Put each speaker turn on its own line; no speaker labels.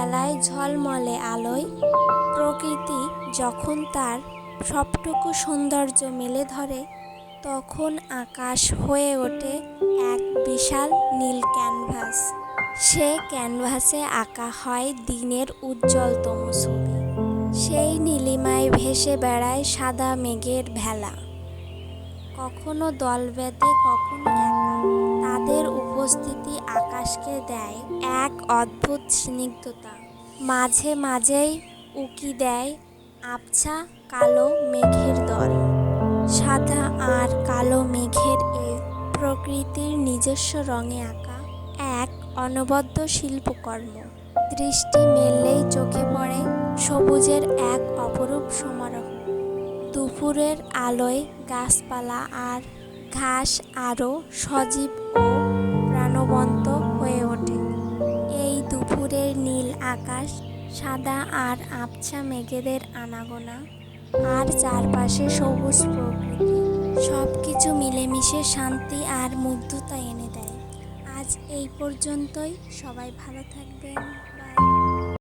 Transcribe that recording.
বেলায় ঝলমলে আলোয়, প্রকৃতি যখন তার সবটুকু সৌন্দর্য মেলে ধরে, তখন আকাশ হয়ে ওঠে এক বিশাল নীল ক্যানভাস। সে ক্যানভাসে আঁকা হয় দিনের উজ্জ্বলতম ছবি। সেই নীলিমায় ভেসে বেড়ায় সাদা মেঘের ভেলা। কখনো দল বেঁধে, কখনো একা। আকাশকে দেয় এক অদ্ভুত স্নিগ্ধতা। মাঝে মাঝেই উকি দেয় আবছা কালো মেঘের দল। সাদা আর কালো মেঘের এই প্রকৃতির নিজস্ব রঙে আঁকা এক অনবদ্য শিল্পকর্ম। দৃষ্টি মেললেই চোখে পড়ে সবুজের এক অপরূপ সমারোহ। দুপুরের আলোয় গাছপালা আর ঘাস আরও সজীব ও দুপুরের নীল আকাশ, সাদা আর আবছা মেঘেদের আনাগোনা, আর চারপাশে সবুজ প্রকৃতি। সব কিছু মিলেমিশে শান্তি আর মুগ্ধতা এনে দেয়। আজ এই পর্যন্তই। সবাই ভালো থাকবেন।